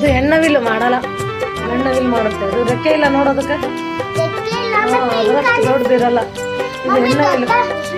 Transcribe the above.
ಇದು ಹೆಣ್ಣವಿಲು ಮಾಡಲ್ಲ. ಹೆಣ್ಣವಿಲ್ ಮಾಡುತ್ತೆ. ಇದು ರೆಕ್ಕೆ ಇಲ್ಲ ನೋಡೋದಕ್ಕೆ ದೊಡ್ಡದಿರಲ್ಲ. ಇದು ಹೆಣ್ಣವಿಲು